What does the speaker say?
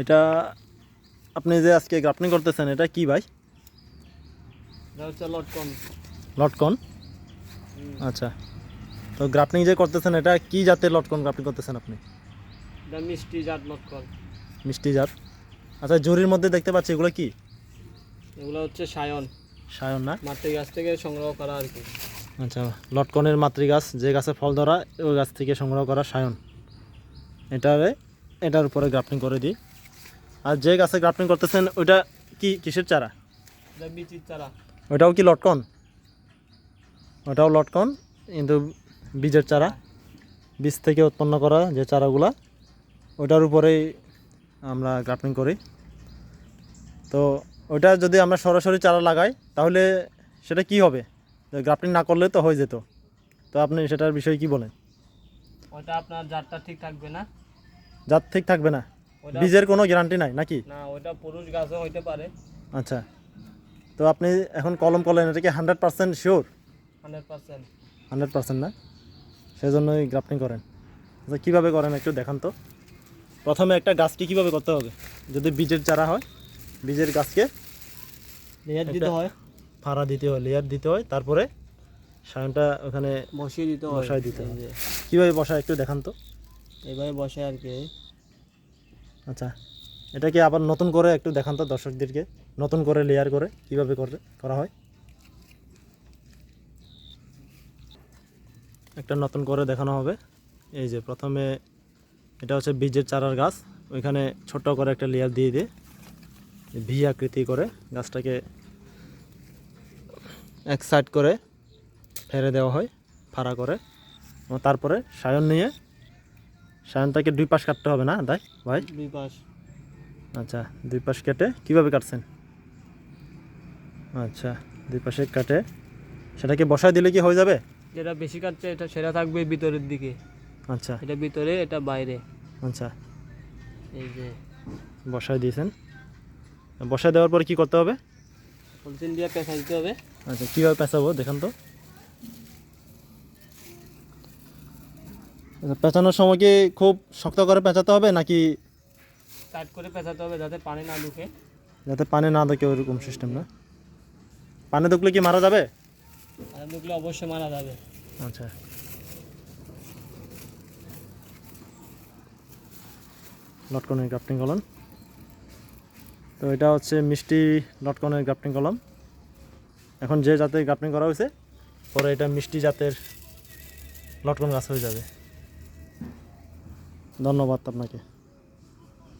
এটা আপনি যে আজকে গ্রাফটিং করতেছেন এটা কি ভাই? এটা হচ্ছে লটকন লটকন আচ্ছা। তো গ্রাফটিং যে করতেছেন এটা কি জাতের লটকন গ্রাফটিং করতেছেন আপনি? মিষ্টি জাত লটকন মিষ্টি জাত। আচ্ছা জরির মধ্যে দেখতে পাচ্ছি এগুলো কি? এগুলো হচ্ছে সায়ন। সায়ন না? মাতৃ গাছ থেকে সংগ্রহ করা আর কি। আচ্ছা লটকনের মাতৃ গাছ যে গাছে ফল ধরা ওই গাছ থেকে সংগ্রহ করা সায়ন। এটারে এটার উপরে গ্রাফটিং করে দিই। আর যে গাছে গ্রাফটিং করতেছেন ওইটা কি কিসের চারা? বিচির চারা। ওটাও কি লটকন? ওটাও লটকন কিন্তু বীজের চারা। বীজ থেকে উৎপন্ন করা যে চারাগুলা ওটার উপরেই আমরা গ্রাফটিং করি। তো ওটা যদি আমরা সরাসরি চারা লাগাই তাহলে সেটা কি হবে? গ্রাফটিং না করলে তো হয়ে যেত। তো আপনি সেটার বিষয়ে কি বলেন? ওটা আপনার জাতটা ঠিক থাকবে না? জাত ঠিক থাকবে না? বীজের কোনো গ্যারান্টি নাই নাকি? না ওটা পুরুষ গাছও হইতে পারে। আচ্ছা। তো আপনি এখন কলম করলেন এটা কি hundred percent sure hundred percent hundred percent না? সেজন্যই গ্রাফটিং করেন। আচ্ছা কীভাবে করেন একটু দেখান তো? প্রথমে একটা গাছকে কীভাবে করতে হবে? যদি বীজের চারা হয় বীজের গাছকে লেয়ার দিতে হয়। ফাড়া দিতে হয় লেয়ার দিতে হয় তারপরে সায়নটা ওখানে বসিয়ে দিতে হয়। বসায় দিতে হয়। কীভাবে বসায় একটু দেখান তো। এইভাবে বসে আর কি। আচ্ছা এটাকে আবার নতুন করে একটু দেখান তো দর্শকদেরকে, নতুন করে লেয়ার করে কীভাবে করে করা হয়। একটা নতুন করে দেখানো হবে। এই যে প্রথমে এটা হচ্ছে বীজের চারার গাছ, ওইখানে ছোট করে একটা লেয়ার দিয়ে দিয়ে ভি আকৃতি করে গাছটাকে এক সাইড করে ফেরে দেওয়া হয়, ফাড়া করে। তারপরে সায়ন নিয়ে সায়নটাকে দুই পাশ কাটতে হবে না তাই? ভাই? দুই পাশ। আচ্ছা দুই পাশ কেটে কীভাবে কাটছেন? আচ্ছা দুই পাশে কাটে। সেটাকে বসায় দিলে কি হয়ে যাবে? যেটা বেশি কাটছে এটা সেটা থাকবে ভিতরের দিকে। আচ্ছা। এটা ভিতরে এটা বাইরে। আচ্ছা। এই যে। বসায় দিয়েছেন। বসায় দেওয়ার পরে কি করতে হবে? পলিথিন দিয়ে পেঁচা দিতে হবে। আচ্ছা কীভাবে পেঁচাবো দেখান তো। পেঁচানোর সময় কি খুব শক্ত করে পেঁচাতে হবে নাকি টাইট করে পেঁচাতে হবে যাতে পানি না ঢুকে? যাতে পানি না দেখে ওইরকম সিস্টেম না? পানি ঢুকলে কি মারা যাবে? আর ঢুকলে অবশ্যই মারা যাবে। আচ্ছা। লটকনের গ্রাফটিং কলম। তো এটা হচ্ছে মিষ্টি লটকনের গ্রাফটিং কলম। এখন যে জাতের গ্রাফটিং করা হয়েছে পরে এটা মিষ্টি জাতের লটকন গাছ হয়ে যাবে। ধন্যবাদ আপনাকে